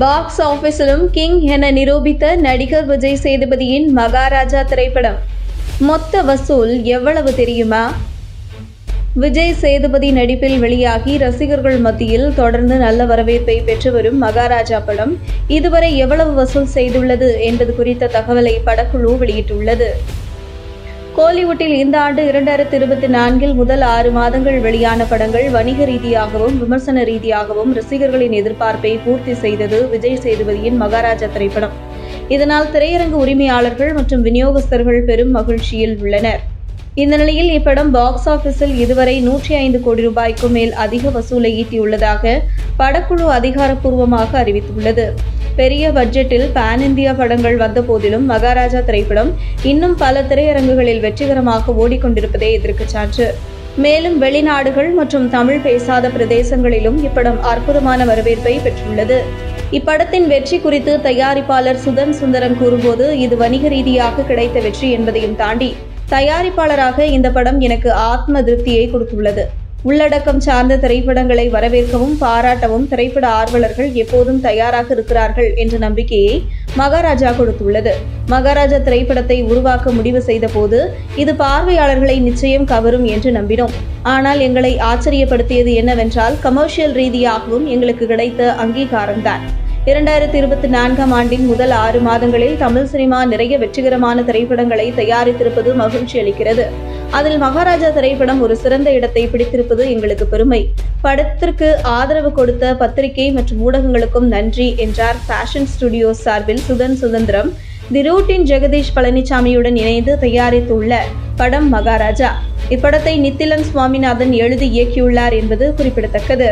Box ஆஃபீஸிலும் king என நிரூபித்த நடிகர் விஜய் சேதுபதியின் மகாராஜா திரைப்படம். மொத்த வசூல் எவ்வளவு தெரியுமா? விஜய் சேதுபதி நடிப்பில் வெளியாகி ரசிகர்கள் மத்தியில் தொடர்ந்து நல்ல வரவேற்பை பெற்று வரும் மகாராஜா படம் இதுவரை எவ்வளவு வசூல் செய்துள்ளது என்பது குறித்த தகவலை படக்குழு வெளியிட்டுள்ளது. கோலிவுட்டில் இந்த ஆண்டு இரண்டாயிரத்தி இருபத்தி நான்கில் முதல் ஆறு மாதங்கள் வெளியான படங்கள் வணிக ரீதியாகவும் விமர்சன ரீதியாகவும் ரசிகர்களின் எதிர்பார்ப்பை பூர்த்தி செய்தது விஜய் சேதுபதியின் மகாராஜா திரைப்படம். இதனால் திரையரங்கு உரிமையாளர்கள் மற்றும் விநியோகஸ்தர்கள் பெரும் மகிழ்ச்சியில் உள்ளனர். இந்த நிலையில் இப்படம் பாக்ஸ் ஆபீஸில் இதுவரை நூற்றி ஐந்து கோடி ரூபாய்க்கும் மேல் அதிக வசூலை ஈட்டியுள்ளதாக படக்குழு அதிகாரப்பூர்வமாக அறிவித்துள்ளது. பெரிய பட்ஜெட்டில் பேன் இந்தியா படங்கள் வந்த போதிலும் மகாராஜா திரைப்படம் இன்னும் பல திரையரங்குகளில் வெற்றிகரமாக ஓடிக்கொண்டிருப்பதே இதற்கு சான்று. மேலும் வெளிநாடுகள் மற்றும் தமிழ் பேசாத பிரதேசங்களிலும் இப்படம் அற்புதமான வரவேற்பை பெற்றுள்ளது. இப்படத்தின் வெற்றி குறித்து தயாரிப்பாளர் சுதன் சுந்தரம் கூறும்போது இது வணிக ரீதியாக கிடைத்த வெற்றி என்பதையும் தாண்டி தயாரிப்பாளராக இந்த படம் எனக்கு ஆத்ம திருப்தியை கொடுத்துள்ளது. உள்ளடக்கம் சார்ந்த திரைப்படங்களை வரவேற்கவும் பாராட்டவும் திரைப்பட ஆர்வலர்கள் எப்போதும் தயாராக இருக்கிறார்கள் என்ற நம்பிக்கையை மகாராஜா கொடுத்துள்ளது. மகாராஜா திரைப்படத்தை உருவாக்க முடிவு செய்த போது இது பார்வையாளர்களை நிச்சயம் கவரும் என்று நம்பினோம். ஆனால் எங்களை ஆச்சரியப்படுத்தியது என்னவென்றால் கமர்ஷியல் ரீதியாகவும் எங்களுக்கு கிடைத்த அங்கீகாரம்தான். இரண்டாயிரத்தி இருபத்தி நான்காம் ஆண்டின் முதல் ஆறு மாதங்களில் தமிழ் சினிமா நிறைய வெற்றிகரமான திரைப்படங்களை தயாரித்திருப்பது மகிழ்ச்சி அளிக்கிறது. அதில் மகாராஜா திரைப்படம் ஒரு சிறந்த இடத்தை பிடித்திருப்பது எங்களுக்கு பெருமை. படத்திற்கு ஆதரவு கொடுத்த பத்திரிகை மற்றும் ஊடகங்களுக்கும் நன்றி என்றார் ஃபேஷன் ஸ்டுடியோஸ் சார்பில் சுதன் சுதந்திரம். தி ரூட்டின் ஜெகதீஷ் பழனிசாமியுடன் இணைந்து தயாரித்துள்ள படம் மகாராஜா. இப்படத்தை நித்திலன் சுவாமிநாதன் எழுதி இயக்கியுள்ளார் என்பது குறிப்பிடத்தக்கது.